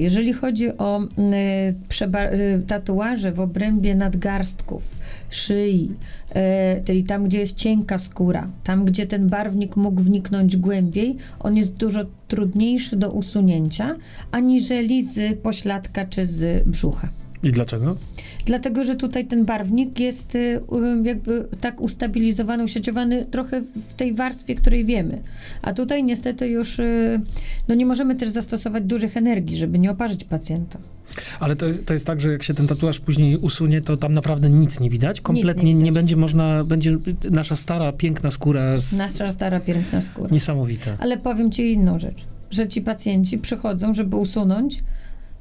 Jeżeli chodzi o przeba- y, tatuaże w obrębie nadgarstków, szyi, y, czyli tam, gdzie jest cienka skóra, tam, gdzie ten barwnik mógł wniknąć głębiej, on jest dużo trudniejszy do usunięcia, aniżeli z pośladka czy z brzucha. I dlaczego? Dlatego, że tutaj ten barwnik jest y, y, jakby tak ustabilizowany, usieciowany trochę w tej warstwie, której wiemy. A tutaj niestety już y, no nie możemy też zastosować dużych energii, żeby nie oparzyć pacjenta. Ale to, to jest tak, że jak się ten tatuaż później usunie, to tam naprawdę nic nie widać. Kompletnie nie, widać. będzie można, będzie nasza stara, piękna skóra z... Nasza stara, piękna skóra. niesamowita. Ale powiem ci inną rzecz, że ci pacjenci przychodzą, żeby usunąć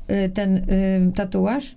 y, ten y, tatuaż,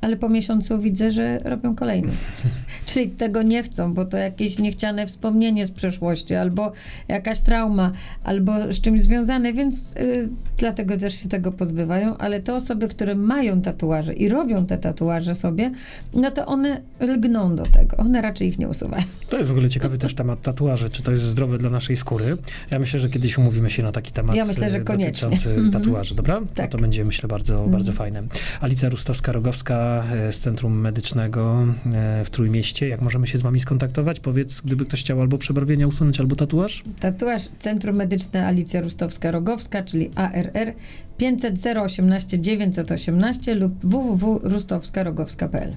ale po miesiącu widzę, że robią kolejny. Czyli tego nie chcą, bo to jakieś niechciane wspomnienie z przeszłości, albo jakaś trauma, albo z czymś związane, więc y, dlatego też się tego pozbywają. Ale te osoby, które mają tatuaże i robią te tatuaże sobie, no to one lgną do tego. One raczej ich nie usuwają. To jest w ogóle ciekawy też temat tatuaży, czy to jest zdrowe dla naszej skóry. Ja myślę, że kiedyś umówimy się na taki temat Ja myślę, że e, koniecznie. dotyczący tatuaży, dobra? Tak. No to będzie, myślę, bardzo, bardzo fajne. Alicja Rustowska-Rogowska e, z Centrum Medycznego e, w Trójmieście. Jak możemy się z wami skontaktować? Powiedz, gdyby ktoś chciał albo przebarwienia usunąć, albo tatuaż? Tatuaż Centrum Medyczne Alicja Rustowska-Rogowska, czyli ARR 500 018 918 lub www.rustowskarogowska.pl